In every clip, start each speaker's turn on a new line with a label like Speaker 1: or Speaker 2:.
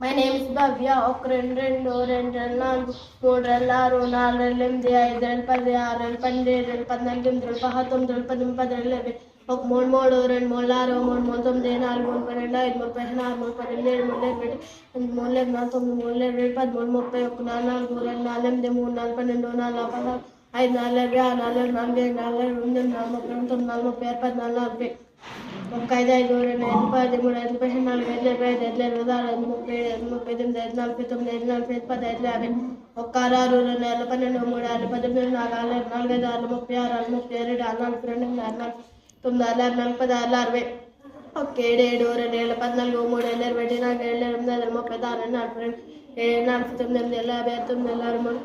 Speaker 1: My name is భవ్య ఒక రెండు రెండు రెండు రెండు నాలుగు మూడు రెండు ఆరు నాలుగు రెండు ఎనిమిది ఐదు రెండు పది ఆరు రెండు పన్నెండు రెండు పద్నాలుగు ఎనిమిది రెండు పదహారు తొమ్మిది రెండు పది పది రెండు ఇరవై ఒక మూడు మూడు రెండు మూడు ఆరు మూడు మూడు తొమ్మిది నాలుగు మూడు రెండు ఐదు మూడు పదిహేను ఆరు మూడు పన్నెండు ఏడు మూడు ఇరవై ఎనిమిది మూడు ఇరవై నాలుగు తొమ్మిది మూడు ఇరవై పదమూడు ముప్పై ఒక నాలుగు నాలుగు రెండు నాలుగు ఎనిమిది మూడు నాలుగు పన్నెండు నాలుగు పదహారు ఐదు నాలుగు ఇరవై ఆరు నాలుగు నలభై ఏడు నాలుగు ఎనిమిది నలభై ముప్పై రెండు తొమ్మిది నలభై ముప్పై ఆరు నలభై ఒక ఐదు ఐదు రెండు ఐదు పది ఐదు మూడు ఐదు పదిహేను నాలుగు ఐదు ఇరవై ఐదు ఐదు ఇరవై ఆరు ఐదు ముప్పై ఏడు ఐదు ముప్పై ఎనిమిది ఐదు నలభై తొమ్మిది ఐదు నలభై ఐదు పది ఐదు యాభై. ఒక్క ఆరు ఆరు రెండు ఐదు పన్నెండు మూడు ఆరు పద్దెనిమిది నాలుగు ఆరు ఐదు నాలుగు ఐదు ఆరు ముప్పై ఆరు ఆరు ముప్పై ఏడు ఆరు నలభై రెండు ఆరు నాలుగు తొమ్మిది ఆరు ఆరు నలభై పది ఆరు అరవై ఒక ఏడు ఏడు రెండు ఏళ్ళ పద్నాలుగు మూడు ఏళ్ళు ఇరవై నాలుగు ఏళ్ళు ఎనిమిది ఐదు ముప్పై ఆరు నలభై రెండు ఏడు నలభై తొమ్మిది ఎనిమిది ఏళ్ళు యాభై ఆరు తొమ్మిది ఏళ్ళు ఆరు మూడు.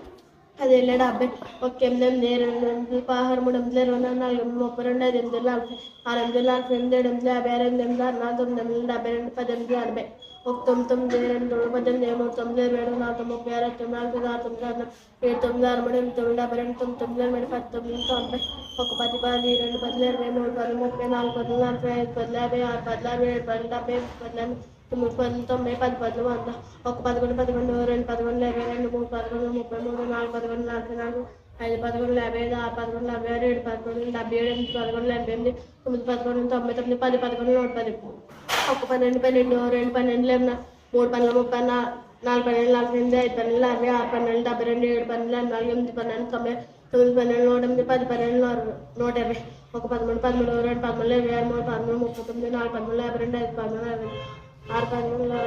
Speaker 1: అది ఏళ్ళు డెబ్బై ఒక ఎనిమిది ఎనిమిది రెండు ఎనిమిది పదహారు మూడు ఎనిమిది ఇరవై నాలుగు నాలుగు ఎనిమిది ముప్పై రెండు ఐదు ఎనిమిది నలభై ఆరు ఎనిమిది నలభై ఎనిమిది ఏడు ఎనిమిది యాభై ఆరు ఎనిమిది ఎనిమిది ఆరు నాలుగు తొమ్మిది ఎనిమిది డెబ్బై రెండు పద్దెనిమిది ఎనభై ఒక తొమ్మిది తొమ్మిది రెండు తొమ్మిది పద్దెనిమిది ఏడు మూడు తొమ్మిది ఇరవై ఏడు నాలుగు ముప్పై ఆరు తొమ్మిది నాలుగు ఆరు తొమ్మిది ఆరు ఏడు తొమ్మిది ఆరు మూడు ఎనిమిది తొమ్మిది డెబ్బై రెండు తొమ్మిది తొమ్మిది ఎనభై పంతొమ్మిది తొమ్మిది తొంభై ఒక పది పది రెండు పది ఇరవై మూడు పది ముప్పై నాలుగు పది నలభై ఐదు పది యాభై ఆరు పది యాభై ఏడు పది డెబ్బై పది తొమ్మిది పది తొంభై పది పది వంద ఒక పదకొండు పదకొండు రెండు పదకొండు ఇరవై పదకొండు ముప్పై మూడు నాలుగు పదకొండు నలభై నాలుగు ఐదు పదకొండు యాభై ఐదు ఆరు పదకొండు నలభై ఆరు ఏడు పదకొండు డెబ్బై ఏడు ఎనిమిది పదకొండు ఎనభై ఎనిమిది తొమ్మిది పదకొండు తొంభై తొమ్మిది పది పదకొండు నూట పది. ఒక పన్నెండు పన్నెండు రెండు పన్నెండు లేవున మూడు పన్నెండు ముప్పై నాలుగు పన్నెండు నలభై ఎనిమిది ఐదు పన్నెండు అరవై ఆరు పన్నెండు డెబ్బై రెండు ఏడు పన్నెండు ఎనభై నాలుగు ఎనిమిది పన్నెండు తొంభై తొమ్మిది పన్నెండు నూట ఎనిమిది పది పన్నెండు అరవై నూట ఇరవై. ఒక పదమూడు పదమూడు రెండు పదమూడు ఇరవై ఆరు మూడు పదమూడు ముప్పై తొమ్మిది నాలుగు పదమూడు యాభై రెండు ఐదు పదమూడు యాభై ఆరు పదమూడు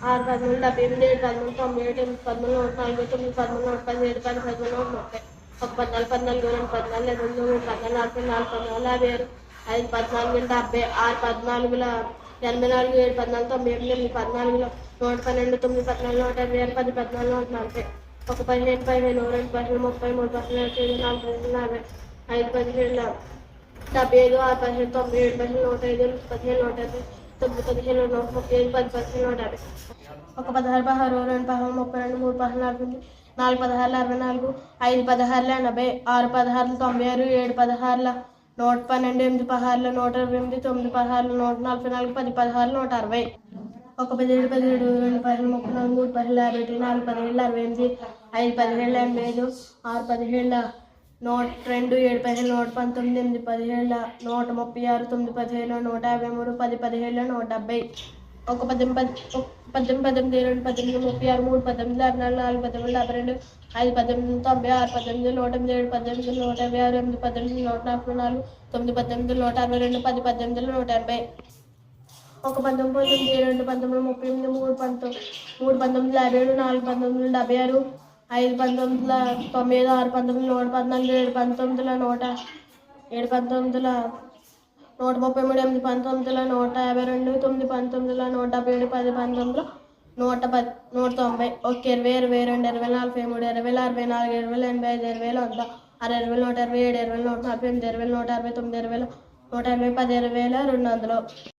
Speaker 1: ఆరు పదమూడు డెబ్బై ఎనిమిది ఏడు పదమూడు తొంభై ఏడు ఎనిమిది పదమూడు నూట నలభై తొమ్మిది పదమూడు నూట పదిహేడు పది పదమూడు నూట ముప్పై ఒక పద్నాలుగు పద్నాలుగు రెండు పద్నాలుగు ఇరవై మూడు పద్నాలుగు నలభై నాలుగు పద్నాలుగు యాభై ఆరు ఐదు పద్నాలుగు డెబ్బై ఆరు పద్నాలుగుల ఎనభై నాలుగు ఏడు పద్నాలుగు తొంభై ఎనిమిది ఎనిమిది పద్నాలుగులో నూట పన్నెండు తొమ్మిది పద్నాలుగు నూట ఇరవై ఆరు పది పద్నాలుగు నూట నలభై. ఒక పదిహేను పదిహేను రెండు పదిహేను ముప్పై మూడు పదిహేను ఐదు నాలుగు ఐదు నలభై ఐదు పదిహేను డెబ్బై ఐదు ఆరు పదిహేను తొంభై ఏడు పదిహేను నూట ఐదు పదిహేను నూట యాభై తొమ్మిది పదిహేను నూట ముప్పై ఐదు పది పదిహేను నూట యాభై. ఒక పదహారు పదహారు రెండు పదహారు ముప్పై రెండు మూడు పదహారు నాలుగు ఎనిమిది నాలుగు పదహారుల అరవై నాలుగు ఐదు పదహారుల ఎనభై ఆరు పదహారుల తొంభై ఆరు ఏడు పదహారుల నూట పన్నెండు ఎనిమిది పదహారుల నూట ఇరవై ఎనిమిది తొమ్మిది పదహారుల నూట నలభై నాలుగు పది పదహారుల నూట అరవై. ఒక పదిహేడు పదిహేడు రెండు పదిహేను ముప్పై నాలుగు మూడు పదిహేడు యాభై నాలుగు పదిహేడు అరవై ఎనిమిది ఐదు పదిహేడు ఎనభై ఐదు ఆరు పదిహేడు నూట రెండు ఏడు పదిహేను నూట పంతొమ్మిది ఎనిమిది పదిహేళ్ళ నూట ముప్పై ఆరు తొమ్మిది పదిహేను నూట యాభై మూడు పది పదిహేళ్ళ నూట డెబ్బై. ఒక పద్దెనిమిది పది పద్దెనిమిది పద్దెనిమిది రెండు పద్దెనిమిది ముప్పై ఆరు మూడు పద్దెనిమిది యాభై నాలుగు నాలుగు పద్దెనిమిది డెబ్బై రెండు ఐదు పద్దెనిమిది తొంభై ఆరు పద్దెనిమిది నూట ఎనిమిది ఏడు పద్దెనిమిది నూట యాభై ఆరు ఎనిమిది పద్దెనిమిది నూట నలభై నాలుగు తొమ్మిది పద్దెనిమిది నూట అరవై రెండు పది పద్దెనిమిది నూట ఎనభై. ఒక పంతొమ్మిది పంతొమ్మిది రెండు పంతొమ్మిది ముప్పై ఎనిమిది మూడు పంతొమ్మిది మూడు పంతొమ్మిది యాభై ఏడు నాలుగు పంతొమ్మిది డెబ్బై ఆరు ఐదు పంతొమ్మిదిల తొమ్మిది ఆరు పంతొమ్మిది నూట పద్నాలుగు ఏడు పంతొమ్మిదిల నూట ఏడు పంతొమ్మిదిల నూట ముప్పై మూడు ఎనిమిది పంతొమ్మిదిల నూట యాభై రెండు తొమ్మిది పంతొమ్మిదిల నూట డెబ్బై ఏడు పది పంతొమ్మిదిలో నూట పది నూట తొంభై. ఒక ఇరవై ఇరవై రెండు ఇరవై నలభై మూడు ఇరవై అరవై నాలుగు ఇరవై ఎనభై ఐదు ఇరవై వంద ఆరు ఇరవై నూట ఇరవై ఏడు ఇరవై నూట నలభై ఎనిమిది ఇరవై నూట అరవై తొమ్మిది ఇరవై నూట ఎనభై పది ఇరవై రెండు వందలు.